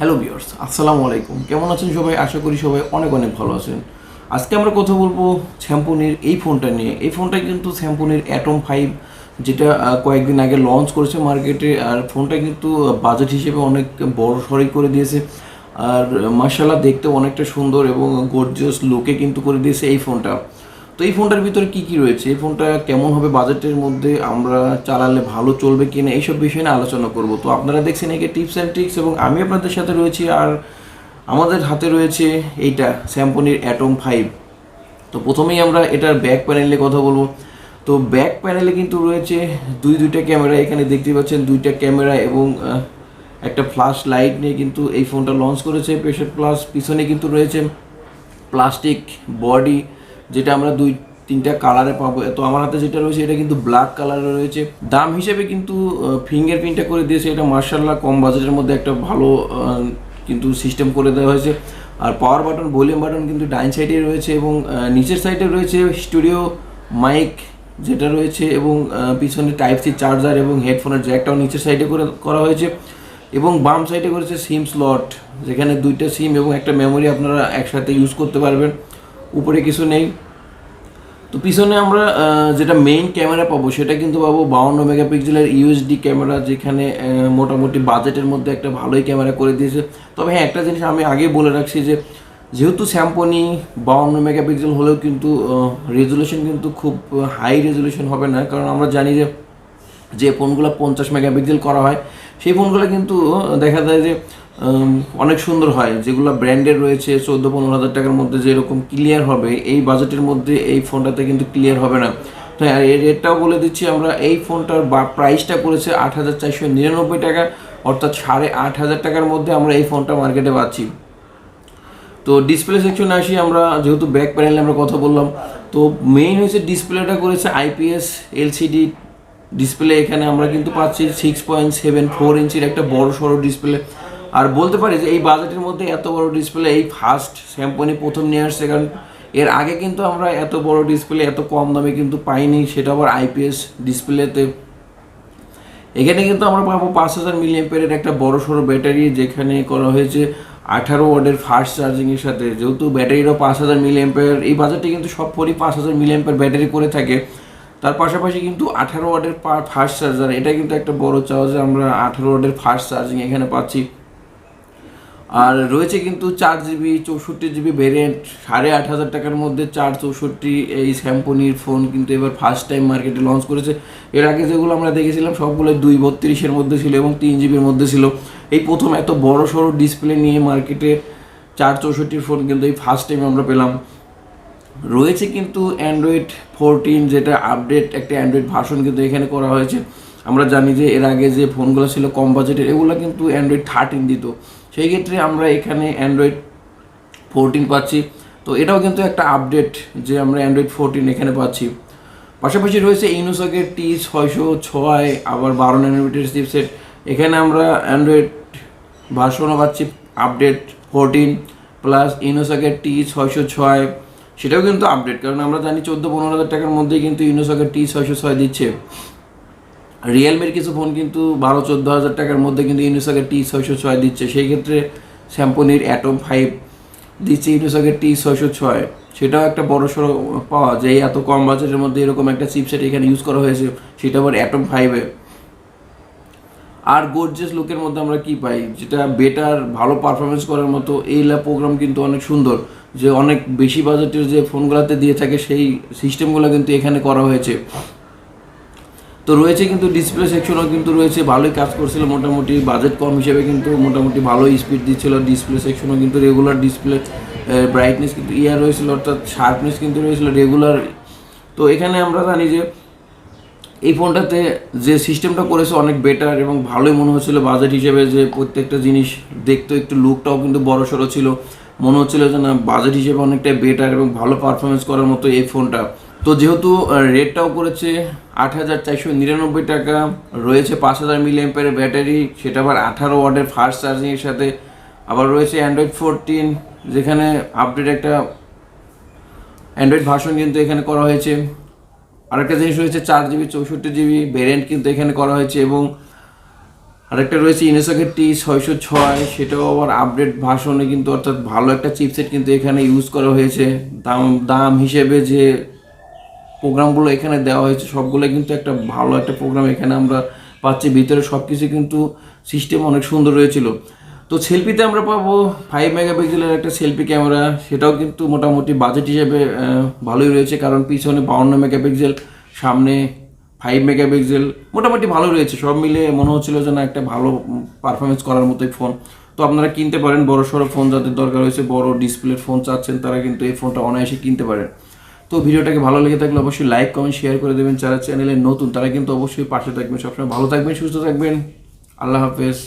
Hello বিয়ার্স আসসালামু আলাইকুম। কেমন আছেন সবাই? আশা করি সবাই অনেক অনেক ভালো আছেন। আজকে আমরা কথা বলব স্যাম্পনির এই ফোনটা নিয়ে। এই ফোনটা কিন্তু স্যাম্পনির অ্যাটম ফাইভ যেটা কয়েকদিন আগে লঞ্চ করেছে মার্কেটে আর ফোনটা কিন্তু বাজেট হিসেবে অনেক বড় সড়ই করে দিয়েছে। আর মার্শাল্লাহ দেখতে অনেকটা সুন্দর এবং গর্জিয়াস লুকে কিন্তু করে দিয়েছে এই ফোনটা। তো এই ফোনটার ভিতরে কি কি রয়েছে? এই ফোনটা কেমন হবে বাজেটের মধ্যে? আমরা চালালে ভালো চলবে কিনা? এইসব বিষয় নিয়ে আলোচনা করব। তো আপনারা দেখছেন একে টিপস অ্যান্ড ট্রিক্স এবং আমি আপনাদের সাথে রয়েছি আর আমাদের হাতে রয়েছে এইটা স্যাম্পনির অ্যাটম ফাইভ তো প্রথমেই আমরা এটার ব্যাক প্যানেলে কথা বলব। তো ব্যাক প্যানেলে কিন্তু রয়েছে দুই দুইটা ক্যামেরা এখানে দেখতে পাচ্ছেন দুইটা ক্যামেরা এবং একটা ফ্ল্যাশ লাইট নিয়ে কিন্তু এই ফোনটা লঞ্চ করেছে। প্রেশার প্লাস পিছনে কিন্তু রয়েছে প্লাস্টিক বডি যেটা আমরা দুই, তিনটা কালারে পাবো। তো আমার হাতে যেটা রয়েছে, এটা কিন্তু ব্ল্যাক কালারে রয়েছে। দাম হিসেবে কিন্তু ফিঙ্গার প্রিন্টটা করে দিয়েছে। এটা মার্শাল্লাহ কম বাজেটের মধ্যে একটা ভালো কিন্তু সিস্টেম করে দেওয়া হয়েছে। আর পাওয়ার বাটন ভলিউম বাটন কিন্তু ডাইন সাইডে রয়েছে এবং নিচের সাইডে রয়েছে স্টুডিও মাইক যেটা রয়েছে এবং পিছনে টাইপ সি চার্জার এবং হেডফোনের জ্যাকটাও নিচের সাইডে করে, করা হয়েছে। এবং বাম সাইডে করেছে সিম স্লট যেখানে দুইটা সিম এবং একটা মেমোরি আপনারা একসাথে ইউজ করতে পারবেন। উপরে কিছু নেই। তো পিছনে আমরা যেটা মেইন ক্যামেরা পাবো, সেটা কিন্তু পাবো বাউন্ন মেগাপিক্সেলের ইউএসডি ক্যামেরা যেখানে মোটামুটি বাজেটের মধ্যে একটা ভালোই ক্যামেরা করে দিয়েছে। তবে হ্যাঁ একটা জিনিস আমি আগে বলে রাখছি যে, যেহেতু স্যাম্পনি বাউন্ন মেগাপিক্সেল হলেও কিন্তু রেজুলেশন কিন্তু খুব হাই রেজুলেশন হবে না। কারণ আমরা জানি যে যে ফোনগুলো পঞ্চাশ মেগাপিক্সেল করা হয়, সেই ফোনগুলো কিন্তু, দেখা যায় যে অনেক সুন্দর হয়। যেগুলো ব্র্যান্ডের রয়েছে, চোদ্দ পনেরো হাজার টাকার মধ্যে যেরকম ক্লিয়ার হবে, এই বাজেটের মধ্যে এই ফোনটাতে কিন্তু ক্লিয়ার হবে না। আর এর রেটটাও বলে দিচ্ছি আমরা, এই ফোনটার বা প্রাইসটা করেছে আট হাজার চারশো নিরানব্বই টাকা, অর্থাৎ সাড়ে আট হাজার টাকার মধ্যে আমরা এই ফোনটা মার্কেটে পাচ্ছি। তো ডিসপ্লে সেকশনে আসি আমরা, যেহেতু ব্যাক প্যানেলে আমরা কথা বললাম, তো মেইন হয়েছে ডিসপ্লেটা করেছে আইপিএস এলসিডি ডিসপ্লে এখানে আমরা কিন্তু পাচ্ছি সিক্স পয়েন্ট সেভেন ফোর ইঞ্চির একটা বড় সড়ো ডিসপ্লে আর বলতে পারি যে এই বাজেটের মধ্যে এত বড় ডিসপ্লে এই ফার্স্ট স্যাম্পনি প্রথম নিয়ে আসছে, কারণ এর আগে কিন্তু আমরা এত বড় ডিসপ্লে এত কম দামে কিন্তু পাইনি, সেটা আবার আইপিএস ডিসপ্লেতে এখানে কিন্তু আমরা পাবো পাঁচ হাজার মিলিয়াম্পের একটা বড় সড়ো ব্যাটারি, যেখানে করা হয়েছে আঠারো ওয়ার্ডের ফাস্ট চার্জিংয়ের সাথে। যেহেতু ব্যাটারিরও পাঁচ হাজার মিলিয়াম্পের এই বাজারটি কিন্তু সব ফোনই পাঁচ হাজার মিলিয়াম্পের ব্যাটারি করে থাকে। তার পাশাপাশি কিন্তু আঠারো ওয়ার্ডের ফাস্ট চার্জার এটা কিন্তু একটা বড় যে আমরা আঠারো ওয়ার্ডের ফাস্ট চার্জিং এখানে পাচ্ছি। আর রয়েছে কিন্তু চার জিবি চৌষট্টি জিবি ভেরিয়েন্ট সাড়ে আট হাজার টাকার মধ্যে চার চৌষট্টি এই স্যাম্পনির ফোন কিন্তু এবার ফার্স্ট টাইম মার্কেটে লঞ্চ করেছে। এর আগে যেগুলো আমরা দেখেছিলাম, সবগুলো দুই বত্রিশের মধ্যে ছিল এবং তিন জিবির মধ্যে ছিল। এই প্রথম এত বড় সড়ো ডিসপ্লে নিয়ে মার্কেটে চার চৌষট্টির ফোন কিন্তু এই ফার্স্ট টাইম আমরা পেলাম। রয়েছে কিন্তু অ্যান্ড্রয়েড ফোরটিন যেটা আপডেট একটা অ্যান্ড্রয়েড ভার্সন কিন্তু এখানে করা হয়েছে। আমরা জানি যে এর আগে যে ফোনগুলো ছিল কম বাজেটের, এগুলো কিন্তু অ্যান্ড্রয়েড থার্টিন দিত। সেই ক্ষেত্রে আমরা এখানে অ্যান্ড্রয়েড ফোরটিন পাচ্ছি। তো এটাও কিন্তু একটা আপডেট যে আমরা অ্যান্ড্রয়েড ফোরটিন এখানে পাচ্ছি। পাশাপাশি রয়েছে ইনোসকের টি ছয়শো ছয়, আবার বারো ন্যানোমিটার চিপসেট এখানে আমরা অ্যান্ড্রয়েড ভার্সনও পাচ্ছি আপডেট ফোরটিন প্লাস ইনোসকের টি ছয়শো ছয়। সেটাও কিন্তু আপডেট কারণ আমরা জানি চোদ্দ পনেরো হাজার টাকার মধ্যেই কিন্তু ইনোসকের টি ছয়শো ছয় দিচ্ছে। রিয়েলমির কিছু ফোন কিন্তু বারো, চোদ্দ হাজার টাকার মধ্যে কিন্তু ইউনিসকের টি ছয়শো ছয় দিচ্ছে। সেই ক্ষেত্রে স্যাম্পনির অ্যাটম ফাইভ দিচ্ছে ইউনিসকের টি ছয়শো ছয়। সেটাও একটা বড় সড়ো পাওয়া যে এত কম বাজেটের মধ্যে এরকম একটা চিপসেট এখানে ইউজ করা হয়েছে, সেটা আবার অ্যাটম ফাইভে আর গোর্জেস লুকের মধ্যে আমরা কি পাই? যেটা বেটার ভালো পারফরমেন্স করার মতো, এই ল্যাব প্রোগ্রাম কিন্তু অনেক সুন্দর। যে অনেক বেশি বাজেটের যে ফোনগুলোতে দিয়ে থাকে, সেই সিস্টেমগুলো কিন্তু এখানে করা হয়েছে। তো রয়েছে কিন্তু ডিসপ্লে সেকশনও কিন্তু রয়েছে, ভালোই কাজ করছিল মোটামুটি বাজেট কম হিসেবে কিন্তু মোটামুটি ভালোই স্পিড দিচ্ছিল ডিসপ্লে সেকশনও কিন্তু রেগুলার ডিসপ্লে ব্রাইটনেস কিন্তু ইয়ার রয়েছিল, অর্থাৎ শার্পনেস কিন্তু রয়েছিল রেগুলার তো এখানে আমরা জানি যে, এই ফোনটাতে যে সিস্টেমটা করেছে অনেক বেটার এবং ভালোই মনে হচ্ছিল বাজেট হিসেবে যে প্রত্যেকটা জিনিস দেখতে একটু লুকটাও কিন্তু বড় সড়ো ছিল। মনে হচ্ছিল যে না বাজেট হিসেবে অনেকটাই বেটার এবং ভালো পারফরমেন্স করার মতো এই ফোনটা। তো যেহেতু রেটটাও করেছে আট হাজার চারশো নিরানব্বই টাকা, রয়েছে পাঁচ হাজার মিলি এম্পের ব্যাটারি, সেটা আবার আঠারো ওয়ার্ডের ফাস্ট চার্জিংয়ের সাথে। আবার রয়েছে অ্যান্ড্রয়েড ফোরটিন যেখানে আপডেট একটা অ্যান্ড্রয়েড ভার্সন কিন্তু এখানে করা হয়েছে। আরেকটা জিনিস রয়েছে চার জিবি, চৌষট্টি জিবি ভ্যারিয়েন্ট কিন্তু এখানে করা হয়েছে এবং আরেকটা রয়েছে ইনোসকেট টি ছয়শো ছয়, সেটাও আবার আপডেট ভার্সনে কিন্তু অর্থাৎ ভালো একটা চিপসেট কিন্তু এখানে ইউজ করা হয়েছে। দাম দাম হিসেবে যে প্রোগ্রামগুলো এখানে দেওয়া হয়েছে সবগুলো কিন্তু একটা ভালো একটা প্রোগ্রাম এখানে আমরা পাচ্ছি। ভিতরে সব কিছু কিন্তু সিস্টেম অনেক সুন্দর হয়েছিল তো সেলফিতে আমরা পাবো ফাইভ মেগাপিক্সেলের একটা সেলফি ক্যামেরা সেটাও কিন্তু মোটামুটি বাজেট হিসেবে ভালোই রয়েছে, কারণ পিছনে বাউন্ন মেগাপিক্সেল সামনে ফাইভ মেগাপিক্সেল মোটামুটি ভালো রয়েছে। সব মিলে মনে হচ্ছিল যে না একটা ভালো পারফরমেন্স করার মতোই ফোন তো আপনারা কিনতে পারেন বড় সড়ো ফোন যাদের দরকার হয়েছে, বড় ডিসপ্লের ফোন চাচ্ছেন, তারা কিন্তু এই ফোনটা অনায়াসে কিনতে পারেন। তো ভিডিওটাকে ভালো লেগে থাকলে অবশ্যই লাইক কমেন্ট শেয়ার করে দেবেন যারা চ্যানেলে নতুন, তারা কিন্তু অবশ্যই পাশে থাকবেন। সবসময় ভালো থাকবেন, সুস্থ থাকবেন। আল্লাহ হাফেজ।